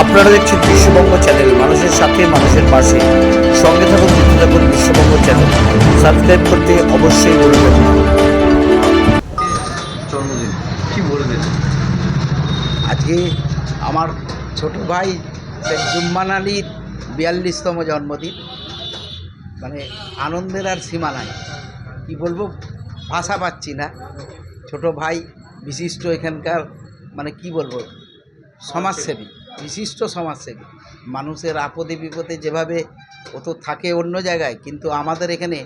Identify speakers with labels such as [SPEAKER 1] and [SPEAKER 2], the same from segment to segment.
[SPEAKER 1] আপনারা দেখছেন বিশ্ববঙ্গ চ্যানেল মানুষের সাথে মানুষের পাশে। সঙ্গে থাকুন যুক্ত থাকুন বিশ্ববঙ্গ চ্যানেল। সাবস্ক্রাইব করতে অবশ্যই বলবেন। না
[SPEAKER 2] জন্মদিন কি বলবেন?
[SPEAKER 1] আজকে আমার ছোট ভাই শেখ জুম্মান আলীর বিয়াল্লিশতম জন্মদিন। মানে আনন্দের আর সীমা নাই। কী বলব ভাষা পাচ্ছি না। ছোট ভাই বিশিষ্ট এখানকার মানে কি বলব সমাজসেবী। বিশিষ্ট সমাজসেবী। মানুষের আপদে বিপদে যেভাবে ও তো থাকে অন্য জায়গায় কিন্তু আমাদের এখানে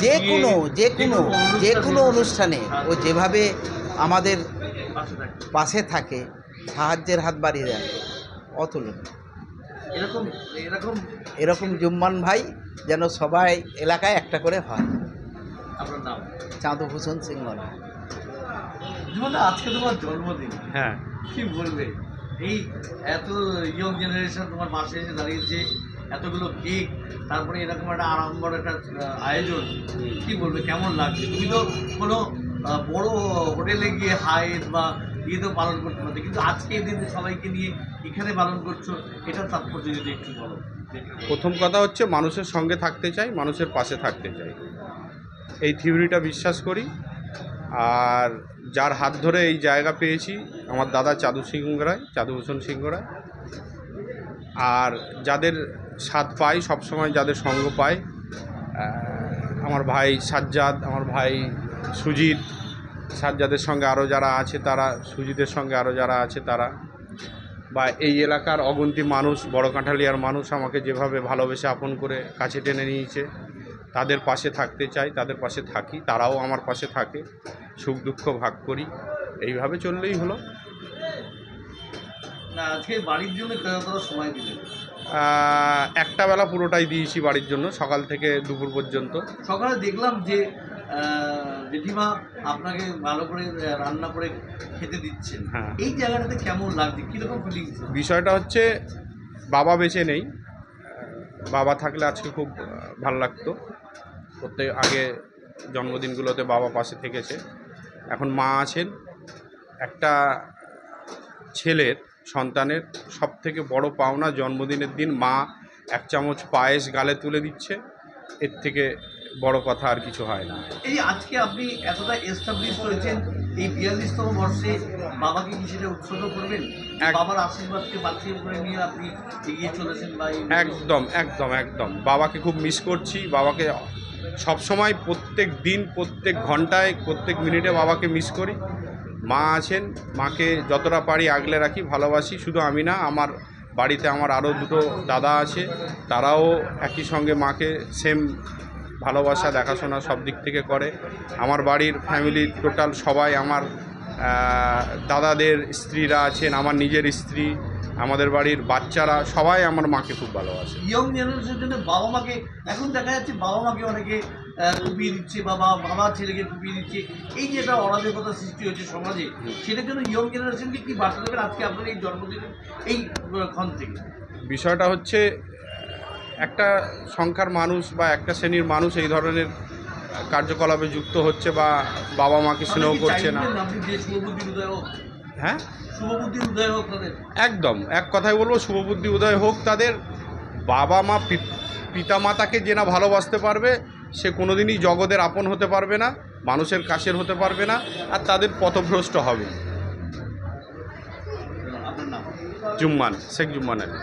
[SPEAKER 1] যে কোনো যে কোনো যে কোনো অনুষ্ঠানে। ও যেভাবে আমাদের
[SPEAKER 2] পাশে থাকে।
[SPEAKER 1] সাহায্যের হাত বাড়িয়ে দেয়। অতুলনীয়
[SPEAKER 2] এরকম এরকম।
[SPEAKER 1] এরকম জুম্মান ভাই যেন সবাই এলাকায় একটা করে হয়।
[SPEAKER 2] আপনার নাম?
[SPEAKER 1] চাঁদভূষণ সিংহল
[SPEAKER 2] জীবনে আজকে তোমার জন্মদিন।
[SPEAKER 3] হ্যাঁ।
[SPEAKER 2] কি বলবে? এই এত ইয়ং জেনারেশন তোমার পাশে এসে দাঁড়িয়েছে এতগুলো কেক তারপরে এরকম একটা আড়ম্বর একটা আয়োজন। কি বলবে? কেমন লাগছে? তুমি তো কোনো বড় হোটেলে গিয়ে হাইট বা ইয়ে তো পালন করতে পারছ কিন্তু আজকে এই দিনে সবাইকে নিয়ে এখানে পালন করছ এটার তাৎপর্য যদি একটু বলো।
[SPEAKER 3] প্রথম কথা হচ্ছে মানুষের সঙ্গে থাকতে চাই মানুষের পাশে থাকতে চাই। এই থিওরিটা বিশ্বাস করি। আর যার হাত ধরে এই জায়গা পেয়েছি, আমার দাদা চাদু সিংহ রায় চাদুভূষণ সিংহ রায় আর যাদের স্বাদ পাই, সবসময় যাদের সঙ্গ পাই আমার ভাই সাজ্জাদ, আমার ভাই সুজিত, সাজ্জাদের সঙ্গে আরও যারা আছে তারা, সুজিতের সঙ্গে আরও যারা আছে তারা, বা এই এলাকার অগন্তি মানুষ, বড় কাঁঠালিয়ার মানুষ আমাকে যেভাবে ভালোবেসে আপন করে কাছে টেনে নিয়েছে। তাদের পাশে থাকতে চাই তাদের পাশে থাকি তারাও আমার পাশে থাকে। সুখ দুঃখ ভাগ করি। এইভাবে চললেই হলো। একটা বেলা পুরোটাই দিয়েছি বাড়ির জন্য সকাল থেকে দুপুর পর্যন্ত।
[SPEAKER 2] সকালে দেখলাম যে জেঠিমা আপনাকে ভালো করে রান্না করে খেতে দিচ্ছেন।
[SPEAKER 3] হ্যাঁ।
[SPEAKER 2] এই জায়গাটাতে কেমন লাগছে? কীরকম ফিলিংস
[SPEAKER 3] বিষয়টা হচ্ছে বাবা বেঁচে নেই। বাবা থাকলে আজকে খুব ভালো লাগতো। প্রত্যেক আগে জন্মদিনগুলোতে বাবা পাশে থেকেছে। এখন মা আছেন। একটা ছেলের সন্তানের সব থেকে বড় পাওনা জন্মদিনের দিন মা এক চামচ পায়েস গালে তুলে দিচ্ছে। এর থেকে বড় কথা আর কিছু হয় না।
[SPEAKER 2] এই আজকে আপনি এতটা এস্টাবলিশ হয়েছেন এই বিয়াল্লিশতম বর্ষে বাবাকে কি সেটা উৎসর্গ করবেন বাবার আশীর্বাদকে বাঁচিয়ে করে নিয়ে আপনি এগিয়ে চলেছেন বা
[SPEAKER 3] একদম একদম একদম। বাবাকে খুব মিস করছি। বাবাকে সব সময় প্রত্যেক দিন, প্রত্যেক ঘন্টায়, প্রত্যেক মিনিটে বাবাকে মিস করি। মা আছেন, মাকে যতটা পারি আগলে রাখি, ভালোবাসি, শুধু আমি না, আমার বাড়িতে আমার আরও দুটো দাদা আছে, তারাও একই সঙ্গে মাকে সেম ভালোবাসা, দেখাশোনা সব দিক থেকে করে। আমার বাড়ির ফ্যামিলি টোটাল সবাই আমার দাদাদের স্ত্রীরা আছেন, আমার নিজের স্ত্রী আমাদের বাড়ির বাচ্চারা সবাই আমার মাকে খুব ভালোবাসে।
[SPEAKER 2] ইয়ং জেনারেশনের জন্য বাবা মাকে এখন দেখা যাচ্ছে বাবা মাকে অনেকে কুপিয়ে দিচ্ছে বা বাবা ছেলেকে কুপিয়ে দিচ্ছে। এই যে একটা অরাজকতা সৃষ্টি হয়েছে সমাজে সেটার জন্য ইয়ং জেনারেশনকে কি বার্তা দেবেন আজকে আপনার এই জন্মদিনের এই ক্ষণ থেকে?
[SPEAKER 3] বিষয়টা হচ্ছে একটা সংখ্যার মানুষ বা একটা শ্রেণির মানুষ এই ধরনের কার্যকলাপে যুক্ত হচ্ছে বা বাবা মাকে স্নেহ করছে না। হ্যাঁ?
[SPEAKER 2] শুভবুদ্ধি উদয় হোক তাদের।
[SPEAKER 3] একদম। এক কথাই বলব শুভবুদ্ধি উদয় হোক তাদের। বাবা মা পিতা মাতাকে যে না ভালোবাসতে পারবে সে কোনোদিনই জগতের আপন হতে পারবে না মানুষের কাছের হতে পারবে না আর তাদের পথভ্রষ্ট হবে। জুম্মান শেখ জুম্মান আলী